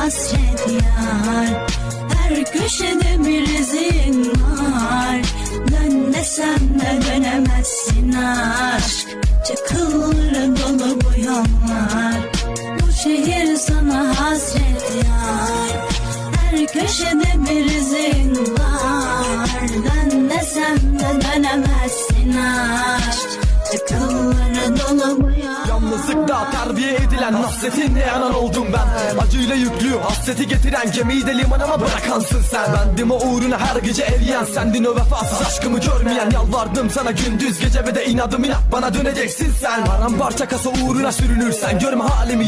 hasret yar. Her köşede bir izin var. Dön desem de dönemezsin aşk. Çakılları dolu bu yollar. Bu şehir sana hasret yar. Her köşede bir izin var. Dön desem de dönemezsin aşk. Çakılları bu yollar Yalnızlıkta terbiye edilen hasretinle yanan oldum ben. Acıyla yüklü hasreti getiren gemiyi de limanıma bırakansın sen. Bendim o uğruna her gece eriyen Sendin o vefasız aşkımı görmeyen. Yalvardım sana gündüz gece ve de inadım inat Bana döneceksin sen. Paramparça kasa uğruna sürünürsen Görme halimi